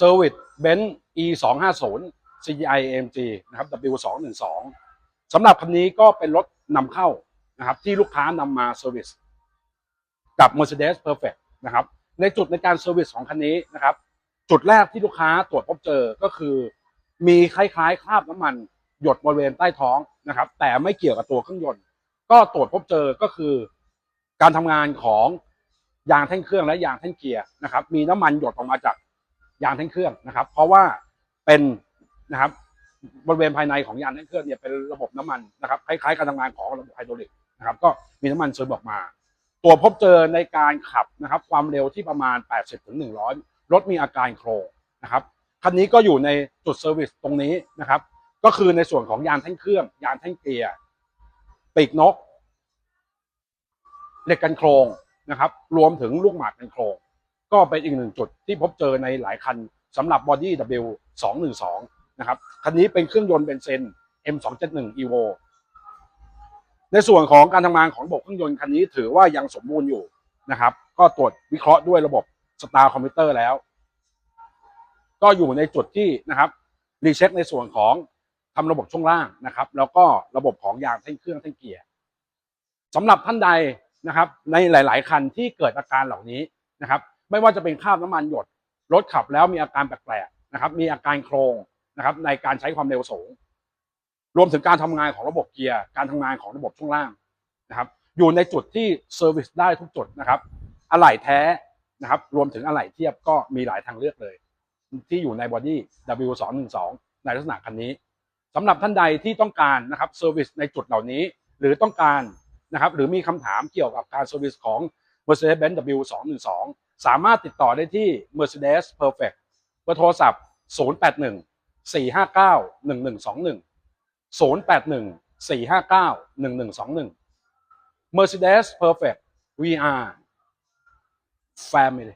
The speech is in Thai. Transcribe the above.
Service Benz E 2 5 0 CGI AMG นะครับ W 2 1 2สำหรับคันนี้ก็เป็นรถนำเข้านะครับที่ลูกค้านำมาเซอร์วิสกับ Mercedes Perfect นะครับ ในจุดในการเซอร์วิสของคันนี้นะครับ จุดแรกที่ลูกค้าตรวจพบเจอก็คือ มีคล้ายๆคราบน้ำมัน หยดบริเวณใต้ท้องนะครับ แต่ไม่เกี่ยวกับตัวเครื่องยนต์ ก็ตรวจพบเจอก็คือ การทำงานของยางแท่งเครื่องและยางแท่งเกียร์นะครับ มีน้ำมันหยดออกมาจาก ยางแท่งเครื่องนะครับ เพราะว่าเป็นนะครับบริเวณภายในของยางแท่งเครื่องเนี่ยเป็นระบบน้ำมันนะครับคล้ายๆการทำงานของระบบไฮดรอลิกนะครับก็มีน้ำมันซึมออกมาตัวจพบเจอในการขับนะครับความเร็วที่ประมาณ 80ถึง100รถมีอาการโครงนะครับคันนี้ก็อยู่ในจุดเซอร์วิสตรงนี้นะครับ ก็คือในส่วนของยางแท่งเครื่อง ยางแท่งเกียร์ปีกนก เหล็กกันโครงนะครับ รวมถึงลูกหมากกันโครง ก็เป็นอีกหนึ่งจุดที่พบเจอในหลายคันสำหรับบอดี้ W 2 1 2 นะครับคันนี้เป็นเครื่องยนต์เบนซิน M 2 7 1 Evo ในส่วนของการทำงานของระบบเครื่องยนต์คันนี้ถือว่ายังสมบูรณ์อยู่นะครับ ก็ตรวจวิเคราะห์ด้วยระบบสตาร์คอมพิวเตอร์แล้ว ก็อยู่ในจุดที่นะครับรีเช็คในส่วนของทำระบบช่วงล่างนะครับ แล้วก็ระบบของยางแท่งเครื่องแท่งเกียร์สำหรับท่านใดนะครับ ในหลาย ๆ คันที่เกิดอาการเหล่านี้นะครับ ไม่ว่าจะเป็นคราบน้ำมันหยดรถขับแล้วมีอาการแปลกๆนะครับ มีอาการโครงนะครับ ในการใช้ความเร็วสูง รวมถึงการทำงานของระบบเกียร์ การทำงานของระบบช่วงล่างนะครับ อยู่ในจุดที่เซอร์วิสได้ทุกจุดนะครับ อะไหล่แท้นะครับ รวมถึงอะไหล่เทียบก็มีหลายทางเลือกเลย ที่อยู่ในบอดี้ W 2 1 2 ในลักษณะคันนี้สำหรับท่านใดที่ต้องการนะครับเซอร์วิสในจุดเหล่านี้ หรือต้องการนะครับ หรือมีคำถามเกี่ยวกับการเซอร์วิสของ Mercedes-Benz W 2 1 2 สามารถติดต่อได้ที่ Mercedes Perfect เบอร์โทรศัพท์ 081 459 1121 081 459 1121 Mercedes Perfect VR Family